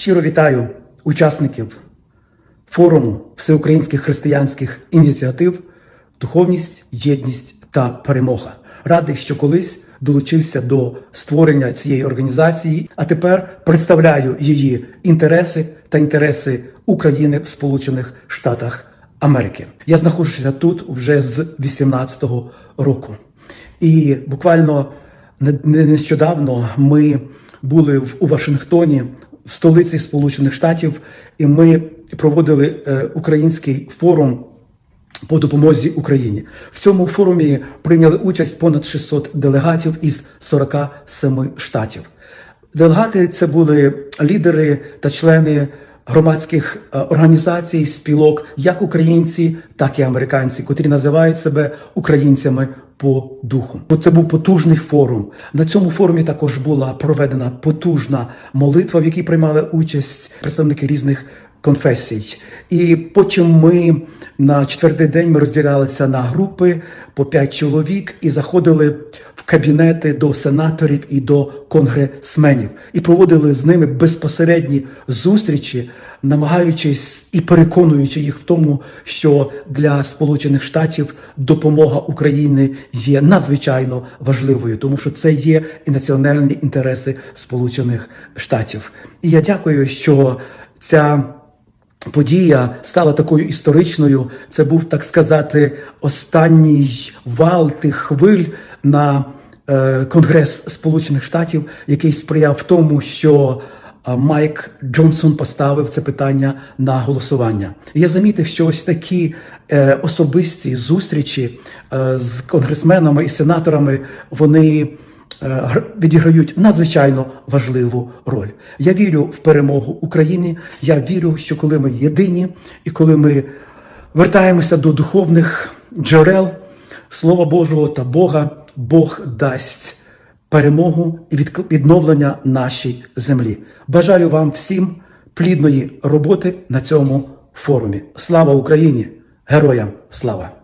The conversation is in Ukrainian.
Щиро вітаю учасників форуму всеукраїнських християнських ініціатив Духовність, єдність та перемога. Радий, що колись долучився до створення цієї організації, а тепер представляю її інтереси та інтереси України в Сполучених Штатах Америки. Я знаходжуся тут вже з 18-го року. І буквально не- не- нещодавно ми були в у Вашингтоні, в столиці Сполучених Штатів, і ми проводили е, український форум по допомозі Україні. В цьому форумі прийняли участь понад 600 делегатів із 47 штатів. Делегати це були лідери та члени громадських е, організацій, спілок, як українці, так і американці, котрі називають себе українцями по духу. Бо це був потужний форум. На цьому форумі також була проведена потужна молитва, в якій приймали участь представники різних конфесій. І потім ми на четвертий день ми розділялися на групи по п'ять чоловік і заходили в кабінети до сенаторів і до конгресменів і проводили з ними безпосередні зустрічі, намагаючись і переконуючи їх в тому, що для Сполучених Штатів допомога України є надзвичайно важливою, тому що це є і національні інтереси Сполучених Штатів. І я дякую, що ця подія стала такою історичною. Це був, так сказати, останній вал тих хвиль на е, Конгрес Сполучених Штатів, який сприяв тому, що е, Майк Джонсон поставив це питання на голосування. Я замітив, що ось такі е, особисті зустрічі з конгресменами і сенаторами вони відіграють надзвичайно важливу роль. Я вірю в перемогу України. Я вірю, що коли ми єдині і коли ми вертаємося до духовних джерел Слова Божого та Бога, Бог дасть перемогу і відновлення нашій землі. Бажаю вам всім плідної роботи на цьому форумі. Слава Україні! Героям слава!